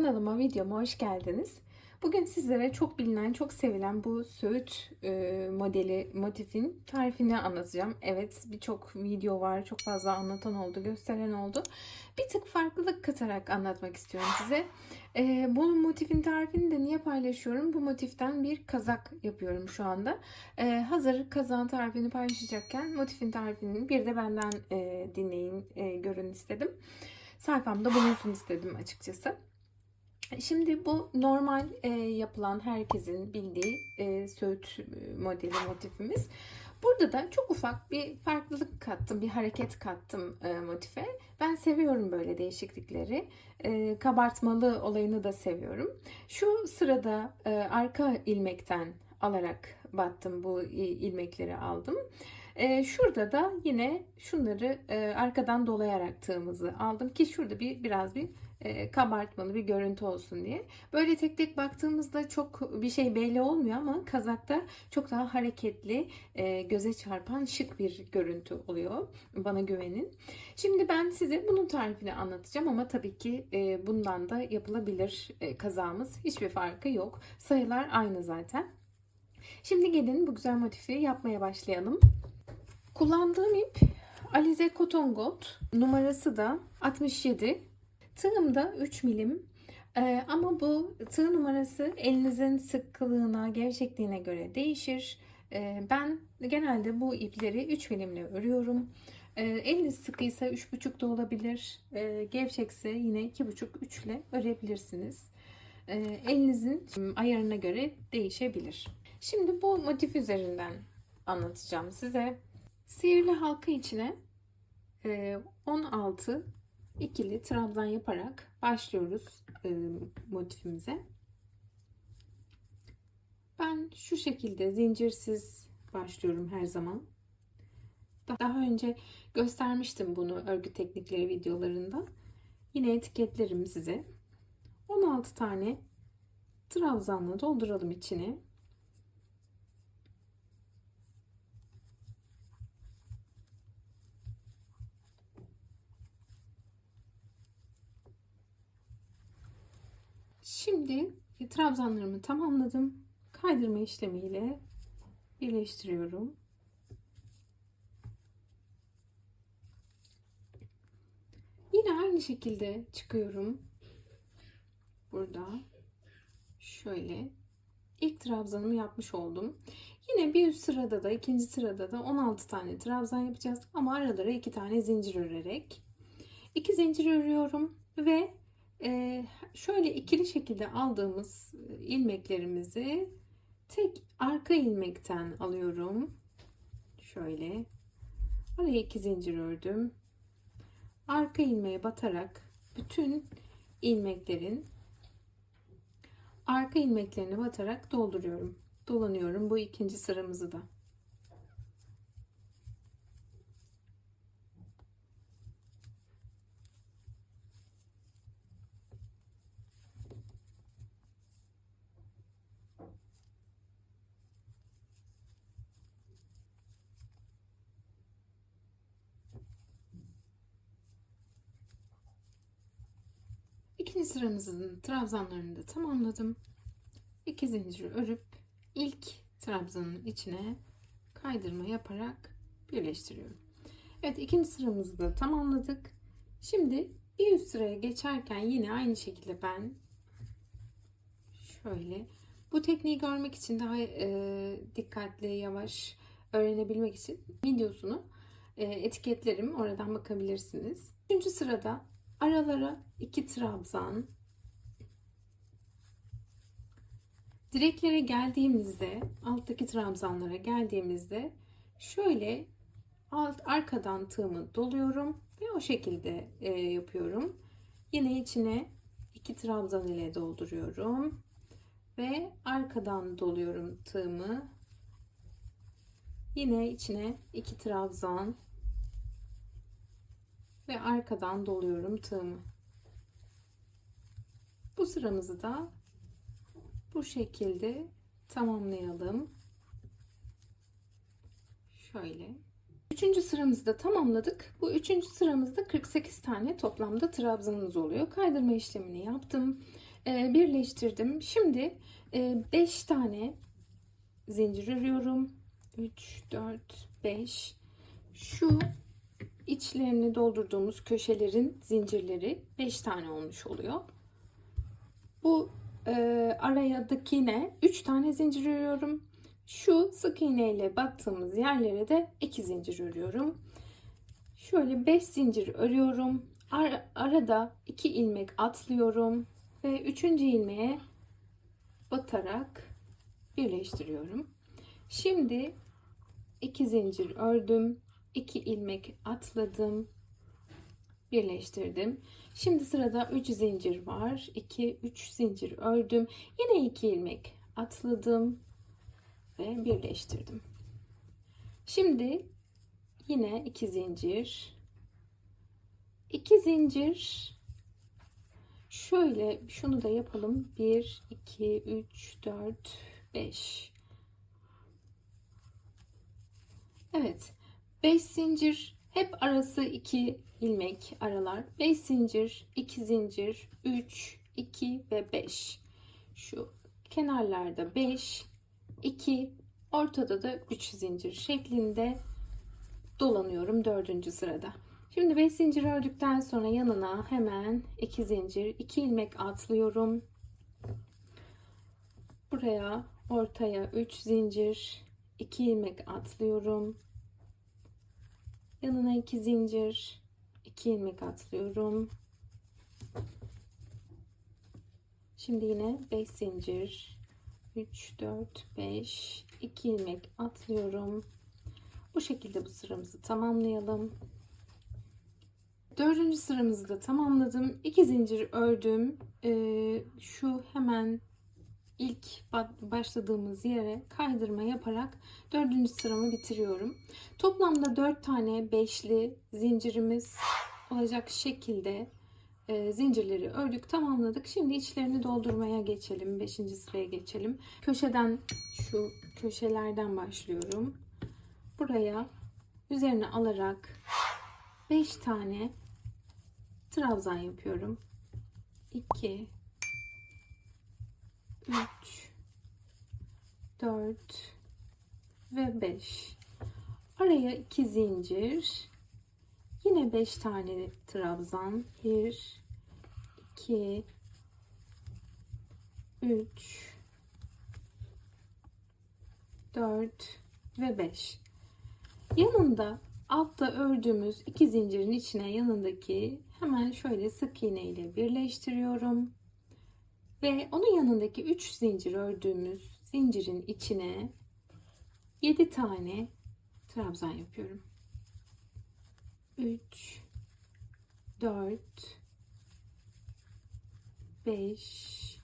Kanalıma, videoma hoş geldiniz. Bugün sizlere çok bilinen, çok sevilen bu söğüt e, modeli motifin tarifini anlatacağım. Evet, birçok video var, çok fazla anlatan oldu, gösteren oldu. Bir tık farklılık katarak anlatmak istiyorum size. E, bu motifin tarifini de niye paylaşıyorum? Bu motiften bir kazak yapıyorum şu anda. E, hazır kazağın tarifini paylaşacakken motifin tarifini bir de benden e, dinleyin, e, görün istedim sayfamda bulunsun istedim açıkçası. Şimdi bu normal e, yapılan herkesin bildiği e, söğüt modeli motifimiz. Burada da çok ufak bir farklılık kattım, bir hareket kattım e, motife. Ben seviyorum böyle değişiklikleri. E, kabartmalı olayını da seviyorum. Şu sırada e, arka ilmekten alarak battım bu ilmekleri aldım. E, şurada da yine şunları e, arkadan dolayarak tığımızı aldım ki şurada bir biraz bir e, kabartmalı bir görüntü olsun diye. Böyle tek tek baktığımızda çok bir şey belli olmuyor ama kazakta çok daha hareketli, e, göze çarpan şık bir görüntü oluyor. Bana güvenin. Şimdi ben size bunun tarifini anlatacağım ama tabii ki e, bundan da yapılabilir e, kazağımız. Hiçbir farkı yok. Sayılar aynı zaten. Şimdi gelin bu güzel motifi yapmaya başlayalım. Kullandığım ip Alize Cotton Gold. Numarası da 67. Tığım da 3 milim. Ee, ama bu tığ numarası elinizin sıkılığına, gevşekliğine göre değişir. Ee, ben genelde bu ipleri 3 milimle örüyorum. Ee, eliniz sıkıysa 3,5 da olabilir. Ee, gevşekse yine 2,5-3 ile örebilirsiniz. Ee, elinizin ayarına göre değişebilir. Şimdi bu motif üzerinden anlatacağım size. Sihirli halka içine 16 e, ikili trabzan yaparak başlıyoruz e, motifimize. Ben şu şekilde zincirsiz başlıyorum her zaman. Daha önce göstermiştim bunu örgü teknikleri videolarında. Yine etiketlerim size. 16 tane trabzanla dolduralım içine. Şimdi e, trabzanlarımı tamamladım. Kaydırma işlemiyle birleştiriyorum. Yine aynı şekilde çıkıyorum. Burada şöyle ilk trabzanımı yapmış oldum. Yine bir üst sırada da ikinci sırada da 16 tane trabzan yapacağız ama aralara iki tane zincir örerek. iki zincir örüyorum ve şöyle ikili şekilde aldığımız e, ilmeklerimizi tek arka ilmekten alıyorum. Şöyle. Araya iki zincir ördüm. Arka ilmeğe batarak bütün ilmeklerin arka ilmeklerini batarak dolduruyorum. Dolanıyorum bu ikinci sıramızı da. İkinci sıramızın trabzanlarını da tamamladım. İki zincir örüp ilk trabzanın içine kaydırma yaparak birleştiriyorum. Evet ikinci sıramızı da tamamladık. Şimdi bir üst sıraya geçerken yine aynı şekilde ben şöyle bu tekniği görmek için daha e, dikkatli yavaş öğrenebilmek için videosunu e, etiketlerim oradan bakabilirsiniz. Üçüncü sırada aralara iki trabzan. Direklere geldiğimizde alttaki trabzanlara geldiğimizde şöyle alt arkadan tığımı doluyorum ve o şekilde e, yapıyorum. Yine içine iki trabzan ile dolduruyorum ve arkadan doluyorum tığımı. Yine içine iki trabzan ve arkadan doluyorum tığımı. Bu sıramızı da bu şekilde tamamlayalım. Şöyle. Üçüncü sıramızı da tamamladık. Bu üçüncü sıramızda 48 tane toplamda trabzanımız oluyor. Kaydırma işlemini yaptım. e, birleştirdim. Şimdi 5 tane zincir örüyorum. 3, 4, 5. Şu içlerini doldurduğumuz köşelerin zincirleri 5 tane olmuş oluyor. Bu e, arayadakine 3 tane zincir örüyorum. Şu sık iğne ile battığımız yerlere de 2 zincir örüyorum. Şöyle 5 zincir örüyorum. Ar- arada 2 ilmek atlıyorum ve 3. ilmeğe batarak birleştiriyorum. Şimdi 2 zincir ördüm. 2 ilmek atladım. Birleştirdim. Şimdi sırada 3 zincir var. 2 3 zincir ördüm. Yine 2 ilmek atladım ve birleştirdim. Şimdi yine 2 zincir. 2 zincir. Şöyle şunu da yapalım. 1 2 3 4 5 Evet. 5 zincir hep arası 2 ilmek aralar. 5 zincir, 2 zincir, 3, 2 ve 5. Şu kenarlarda 5, 2, ortada da 3 zincir şeklinde dolanıyorum 4. sırada. Şimdi 5 zincir ördükten sonra yanına hemen 2 zincir, 2 ilmek atlıyorum. Buraya ortaya 3 zincir, 2 ilmek atlıyorum. Yanına 2 zincir, 2 ilmek atlıyorum. Şimdi yine 5 zincir, 3 4 5 2 ilmek atlıyorum. Bu şekilde bu sıramızı tamamlayalım. Dördüncü sıramızı da tamamladım. 2 zincir ördüm. Ee, şu hemen ilk başladığımız yere kaydırma yaparak dördüncü sıramı bitiriyorum. Toplamda 4 tane beşli zincirimiz olacak şekilde e, zincirleri ördük tamamladık. Şimdi içlerini doldurmaya geçelim. 5. sıraya geçelim. Köşeden şu köşelerden başlıyorum. Buraya üzerine alarak 5 tane trabzan yapıyorum. 2 3 4 ve 5 araya 2 zincir. Yine 5 tane trabzan. 1 2 3 4 ve 5 yanında altta ördüğümüz iki zincirin içine yanındaki hemen şöyle sık iğne ile birleştiriyorum ve onun yanındaki 3 zincir ördüğümüz zincirin içine 7 tane trabzan yapıyorum. 3 4 5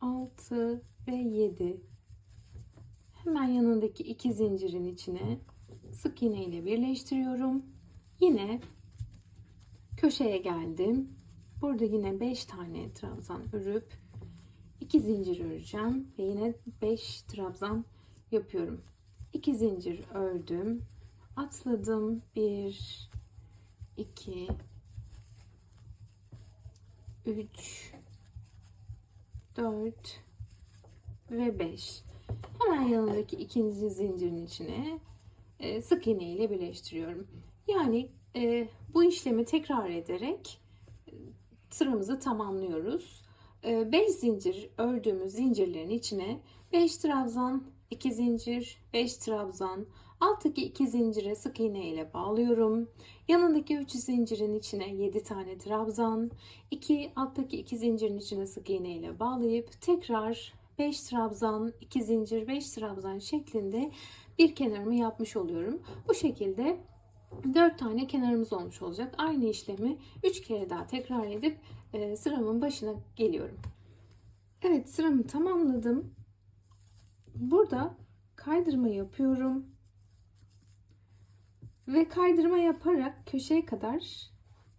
6 ve 7 hemen yanındaki iki zincirin içine sık iğne ile birleştiriyorum. Yine köşeye geldim. Burada yine 5 tane trabzan örüp 2 zincir öreceğim ve yine 5 trabzan yapıyorum. 2 zincir ördüm. Atladım. 1 2 3 4 ve 5. Hemen yanındaki ikinci zincirin içine e, sık iğne ile birleştiriyorum. Yani e, bu işlemi tekrar ederek sıramızı tamamlıyoruz. 5 ee, zincir ördüğümüz zincirlerin içine 5 trabzan, 2 zincir, 5 trabzan, alttaki 2 zincire sık iğne ile bağlıyorum. Yanındaki 3 zincirin içine 7 tane trabzan, 2 alttaki 2 zincirin içine sık iğne ile bağlayıp tekrar 5 trabzan, 2 zincir, 5 trabzan şeklinde bir kenarımı yapmış oluyorum. Bu şekilde 4 tane kenarımız olmuş olacak. Aynı işlemi 3 kere daha tekrar edip e, sıramın başına geliyorum. Evet sıramı tamamladım. Burada kaydırma yapıyorum. Ve kaydırma yaparak köşeye kadar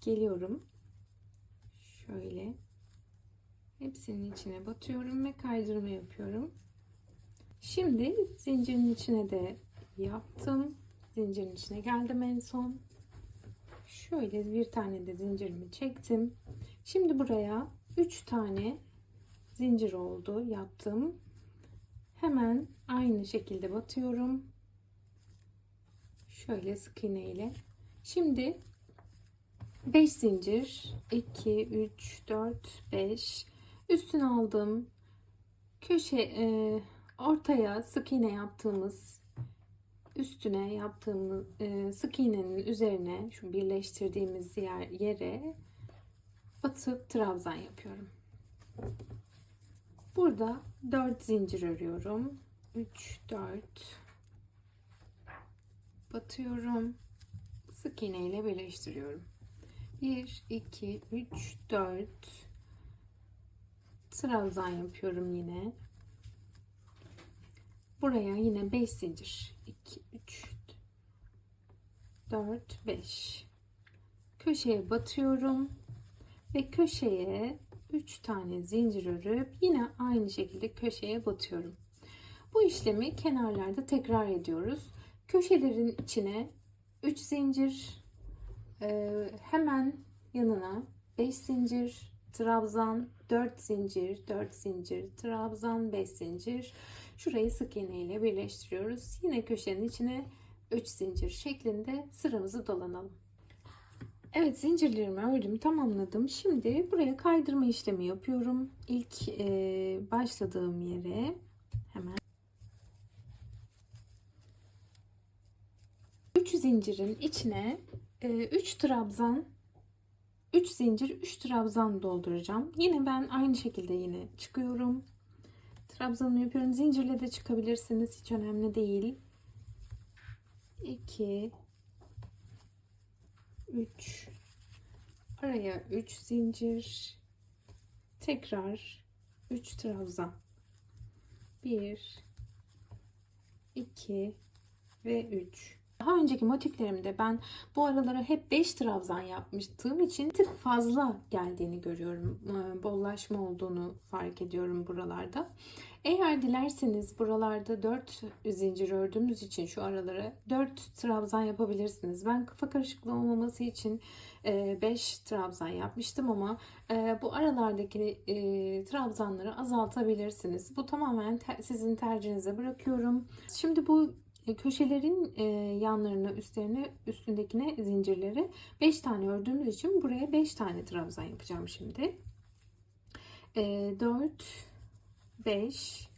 geliyorum. Şöyle hepsinin içine batıyorum ve kaydırma yapıyorum. Şimdi zincirin içine de yaptım zincirin içine geldim en son. Şöyle bir tane de zincirimi çektim. Şimdi buraya 3 tane zincir oldu yaptım. Hemen aynı şekilde batıyorum. Şöyle sık iğne ile. Şimdi 5 zincir 2 3 4 5 üstüne aldım. Köşe e, ortaya sık iğne yaptığımız üstüne yaptığımız e, sık iğnenin üzerine şu birleştirdiğimiz yer yere batıp trabzan yapıyorum. Burada 4 zincir örüyorum. 3 4 batıyorum. Sık iğne ile birleştiriyorum. 1 2 3 4 trabzan yapıyorum yine. Buraya yine 5 zincir. 2 3 4 5 köşeye batıyorum ve köşeye 3 tane zincir örüp yine aynı şekilde köşeye batıyorum. Bu işlemi kenarlarda tekrar ediyoruz. Köşelerin içine 3 zincir e, hemen yanına 5 zincir trabzan 4 zincir 4 zincir trabzan 5 zincir şurayı sık iğne ile birleştiriyoruz. Yine köşenin içine 3 zincir şeklinde sıramızı dolanalım. Evet zincirlerimi ördüm tamamladım. Şimdi buraya kaydırma işlemi yapıyorum. İlk e, başladığım yere hemen 3 zincirin içine 3 trabzan 3 zincir 3 trabzan dolduracağım. Yine ben aynı şekilde yine çıkıyorum. Trabzanımı yapıyorum. Zincirle de çıkabilirsiniz. Hiç önemli değil. 2 3 araya 3 zincir tekrar 3 trabzan 1 2 ve 3 daha önceki motiflerimde ben bu aralara hep 5 trabzan yapmıştığım için tık fazla geldiğini görüyorum. Ee, bollaşma olduğunu fark ediyorum buralarda. Eğer dilerseniz buralarda 4 zincir ördüğümüz için şu aralara 4 trabzan yapabilirsiniz. Ben kafa karışıklığı olmaması için 5 e, trabzan yapmıştım ama e, bu aralardaki e, trabzanları azaltabilirsiniz. Bu tamamen sizin tercihinize bırakıyorum. Şimdi bu köşelerin yanlarına üstlerine üstündekine zincirleri 5 tane ördüğümüz için buraya 5 tane trabzan yapacağım şimdi. 4 5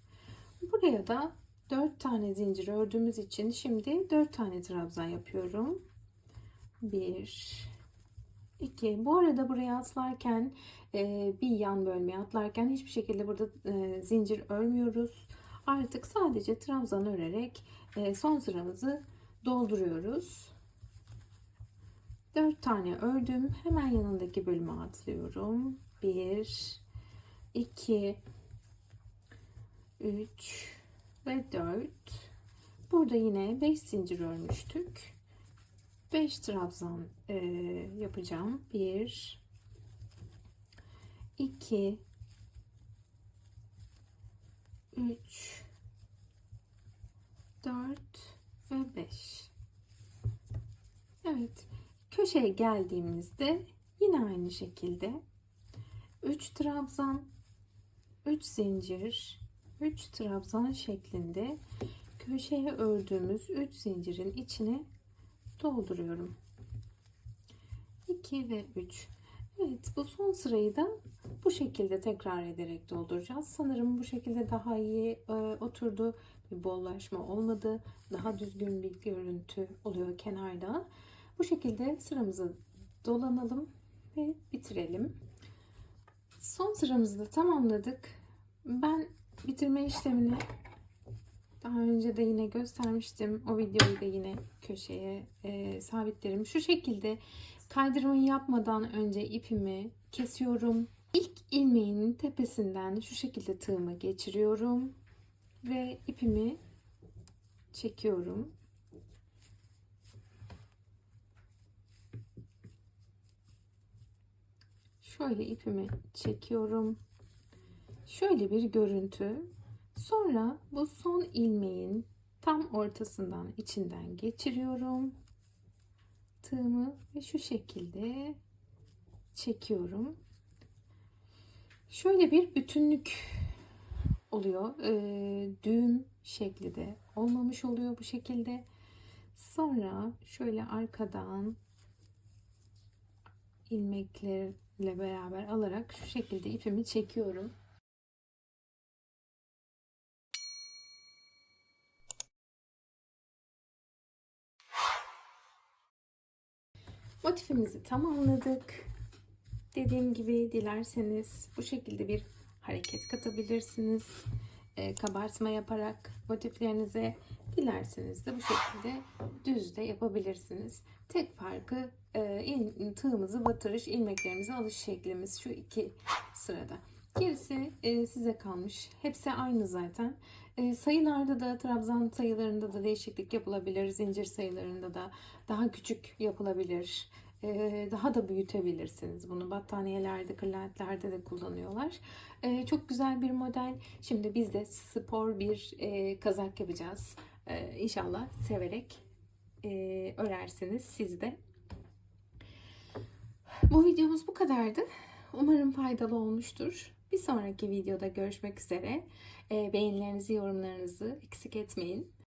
buraya da 4 tane zincir ördüğümüz için şimdi 4 tane trabzan yapıyorum. 1 2 bu arada buraya atlarken e, bir yan bölmeye atlarken hiçbir şekilde burada e, zincir örmüyoruz. Artık sadece trabzan örerek e, son sıramızı dolduruyoruz. 4 tane ördüm. Hemen yanındaki bölüme atlıyorum. 1 2 3 ve 4 burada yine 5 zincir örmüştük. 5 trabzan e, yapacağım. 1 2 3 4 ve 5 Evet köşeye geldiğimizde yine aynı şekilde 3 trabzan 3 zincir 3 trabzan şeklinde köşeye ördüğümüz 3 zincirin içine dolduruyorum. 2 ve 3. Evet bu son sırayı da bu şekilde tekrar ederek dolduracağız. Sanırım bu şekilde daha iyi e, oturdu. Bir bollaşma olmadı. Daha düzgün bir görüntü oluyor kenarda. Bu şekilde sıramızı dolanalım ve bitirelim. Son sıramızı da tamamladık. Ben bitirme işlemini daha önce de yine göstermiştim. O videoyu da yine köşeye e, sabitlerim. Şu şekilde kaydırmayı yapmadan önce ipimi kesiyorum. İlk ilmeğin tepesinden şu şekilde tığımı geçiriyorum. Ve ipimi çekiyorum. Şöyle ipimi çekiyorum. Şöyle bir görüntü. Sonra bu son ilmeğin tam ortasından içinden geçiriyorum. Tığımı ve şu şekilde çekiyorum. Şöyle bir bütünlük oluyor. Ee, düğüm şekli de olmamış oluyor bu şekilde. Sonra şöyle arkadan ilmeklerle beraber alarak şu şekilde ipimi çekiyorum. Motifimizi tamamladık. Dediğim gibi dilerseniz bu şekilde bir hareket katabilirsiniz. Ee, kabartma yaparak motiflerinize dilerseniz de bu şekilde düz de yapabilirsiniz. Tek farkı e, il- tığımızı batırış, ilmeklerimizi alış şeklimiz şu iki sırada. Gerisi e, size kalmış. Hepsi aynı zaten. E, sayılarda da Trabzan sayılarında da değişiklik yapılabilir. Zincir sayılarında da daha küçük yapılabilir. E, daha da büyütebilirsiniz bunu. Battaniyelerde, kırlentlerde de kullanıyorlar. E, çok güzel bir model. Şimdi biz de spor bir e, kazak yapacağız. E, inşallah severek e, örersiniz siz de. Bu videomuz bu kadardı. Umarım faydalı olmuştur. Bir sonraki videoda görüşmek üzere. Beğenilerinizi, yorumlarınızı eksik etmeyin.